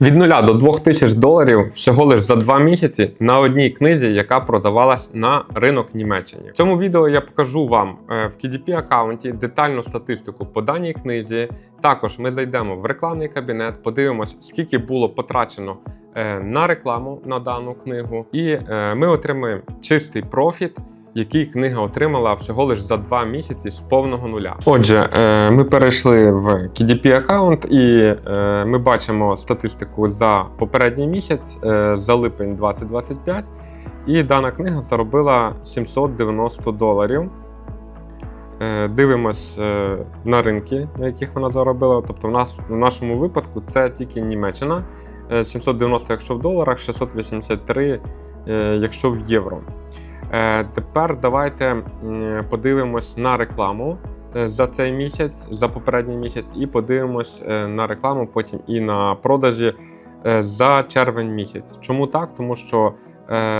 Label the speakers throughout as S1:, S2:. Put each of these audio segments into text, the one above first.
S1: Від 0 до 2000 доларів всього лиш за 2 місяці на одній книзі, яка продавалась на ринок Німеччині. В цьому відео я покажу вам е, в KDP аккаунті детальну статистику по даній книзі. Також ми зайдемо в рекламний кабінет, подивимось, скільки було потрачено е, на рекламу на дану книгу, і е, ми отримаємо чистий профіт. Який книга отримала всього лиш за 2 місяці з повного нуля. Отже, е, ми перейшли в KDP аккаунт і е, ми бачимо статистику за попередній місяць, е, за липень 2025. І дана книга заробила 790 доларів. Дивимось на ринки, на яких вона заробила. Тобто, в, нас, в нашому випадку це тільки Німеччина. Е, 790, якщо в доларах, 683, е, якщо в євро. Е, Тепер давайте подивимось на рекламу е, за цей місяць, за попередній місяць, і подивимось е, на рекламу потім і на продажі за червень місяць. Чому так? Тому що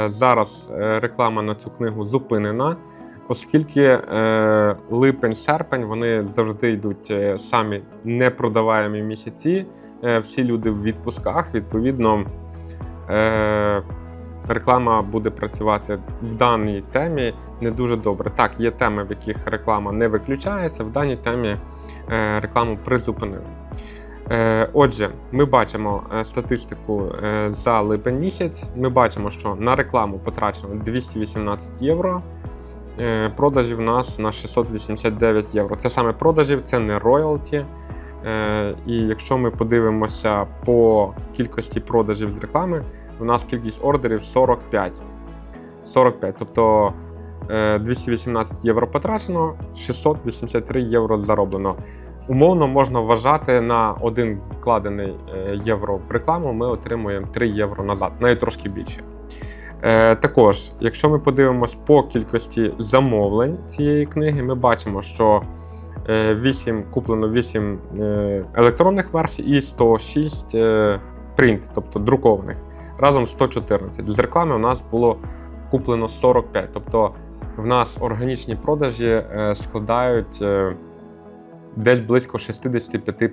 S1: зараз реклама на цю книгу зупинена, оскільки липень-серпень вони завжди йдуть самі непродаваємі місяці. Всі люди в відпусках, відповідно. Реклама буде працювати в даній темі не дуже добре. Так, є теми, в яких реклама не виключається, в даній темі е, рекламу призупинили. Е, Отже, ми бачимо е, статистику за липень місяць. Ми бачимо, що на рекламу потрачено 218 євро. Продажі в нас на 689 євро. Це саме продажів, це не роялті. І якщо ми подивимося по кількості продажів з реклами, у нас кількість ордерів 45. 45. Тобто е, 218 євро потрачено, 683 євро зароблено. Умовно можна вважати на один вкладений е, євро в рекламу, ми отримуємо 3 євро назад, навіть трошки більше. Е, Також, якщо ми подивимось по кількості замовлень цієї книги, ми бачимо, що е, 8, куплено 8 е, електронних версій і 106 е, принт, тобто друкованих разом 114. З реклами у нас було куплено 45. Тобто в нас органічні продажі е, складають е, десь близько 65%.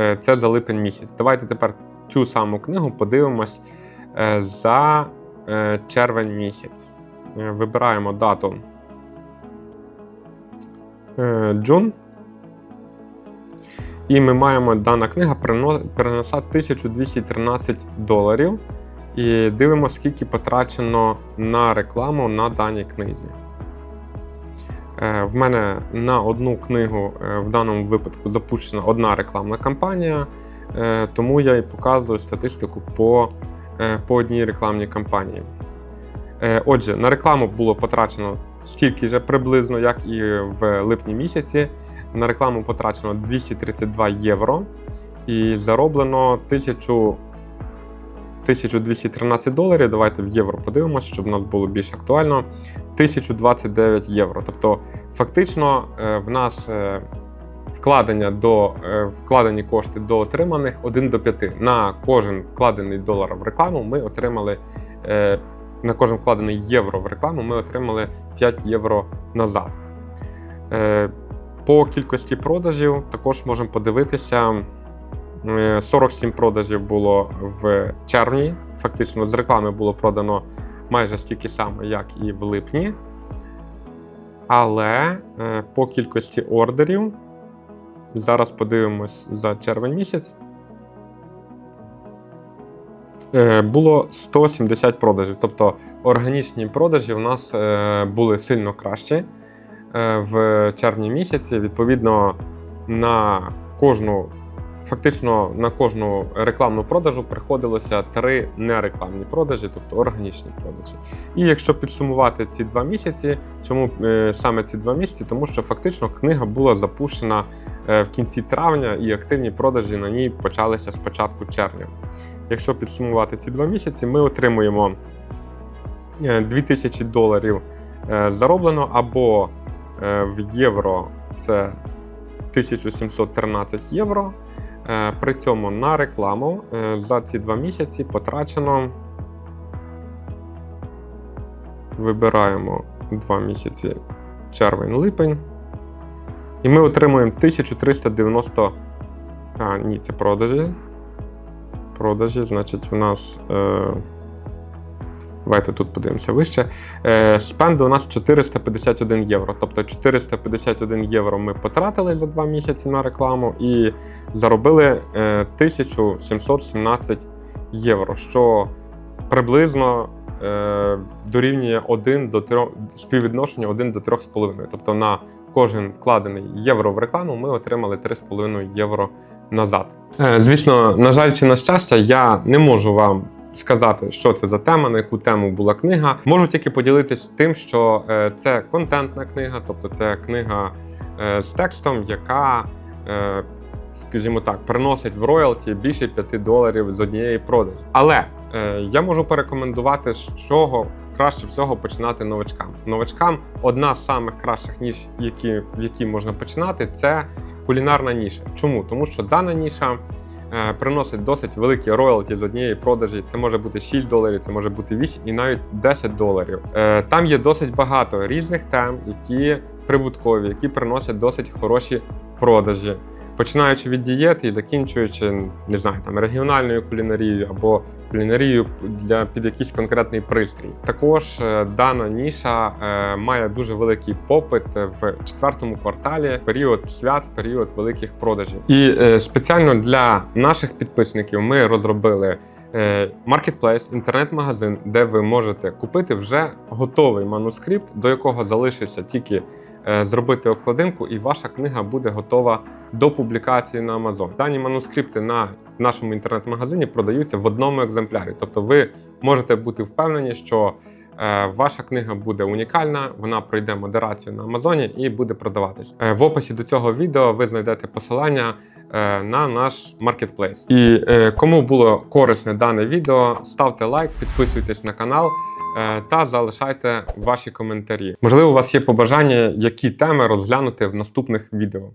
S1: Е, Це за липень місяць. Давайте тепер цю саму книгу подивимось за червень місяць. Вибираємо дату Джун. І ми маємо дана книга принесла 1213 доларів. І дивимося, скільки потрачено на рекламу на даній книзі. Е, В мене на одну книгу е, в даному випадку запущена одна рекламна кампанія, е, тому я і показую статистику по, по одній рекламній кампанії. Отже, на рекламу було потрачено стільки ж приблизно, як і в липні місяці. На рекламу потрачено 232 євро і зароблено 1000, 1213 доларів. Давайте в євро подивимося, щоб нас було більш актуально. 1029 євро. Тобто, фактично, е, в нас е, вкладення до е, вкладені кошти до отриманих 1 до 5. На кожен вкладений долар в рекламу ми отримали. На кожен вкладений євро в рекламу ми отримали 5 євро назад. Е, по кількості продажів також можемо подивитися. Е, 47 продажів було в червні. Фактично, з реклами було продано майже стільки само, як і в липні. Але е, по кількості ордерів, зараз подивимось за червень місяць. е, Було 170 продажів. Тобто органічні продажі у нас е, були сильно кращі е, в червні місяці. Відповідно, на кожну, фактично на кожну рекламну продажу приходилося три нерекламні продажі, тобто органічні продажі. І якщо підсумувати ці два місяці, чому е, саме ці два місяці? Тому що фактично книга була запущена е, в кінці травня, і активні продажі на ній почалися з початку червня. Якщо підсумувати ці два місяці, ми отримуємо е, 2000 доларів е, зароблено або е, в євро це 1713 євро. Е, При цьому на рекламу е, за ці два місяці потрачено. Вибираємо два місяці червень-липень. І ми отримуємо 1390. А, ні, це продажі. продажі. Значить, у нас. Е, Давайте тут подивимося вище. Е, у нас 451 євро. Тобто 451 євро ми потратили за 2 місяці на рекламу і заробили е, 1717 євро, що приблизно е, дорівнює 1 до 3, співвідношення 1 до 3,5. Тобто на кожен вкладений євро в рекламу ми отримали 3,5 євро назад. Е, Звісно, на жаль, чи на щастя, я не можу вам сказати, що це за тема, на яку тему була книга. Можу тільки поділитись тим, що е, це контентна книга, тобто це книга е, з текстом, яка, е, скажімо так, приносить в роялті більше 5 доларів з однієї продажі. Але я можу порекомендувати, з чого краще всього починати новачкам. Новачкам одна з самих кращих ніж, які, в які можна починати, це кулінарна ніша. Чому? Тому що дана ніша приносить досить великі роялті з однієї продажі. Це може бути 6 доларів, це може бути 8 і навіть 10 доларів. Е, Там є досить багато різних тем, які прибуткові, які приносять досить хороші продажі. Починаючи від дієти і закінчуючи, не знаю, там регіональною кулінарією або кулінарією для під якийсь конкретний пристрій. Також е, дана ніша е, має дуже великий попит в четвертому кварталі, період свят, період великих продажів. І е, спеціально для наших підписників ми розробили. Marketplace, інтернет-магазин, де ви можете купити вже готовий манускрипт, до якого залишиться тільки зробити обкладинку, і ваша книга буде готова до публікації на Amazon. Дані манускрипти на нашому інтернет-магазині продаються в одному екземплярі. Тобто, ви можете бути впевнені, що е, ваша книга буде унікальна, вона пройде модерацію на Амазоні і буде продаватись. Е, в описі до цього відео ви знайдете посилання е, на наш маркетплейс. І е, кому було корисне дане відео, ставте лайк, підписуйтесь на канал. е, Та залишайте ваші коментарі. Можливо, у вас є побажання, які теми розглянути в наступних відео.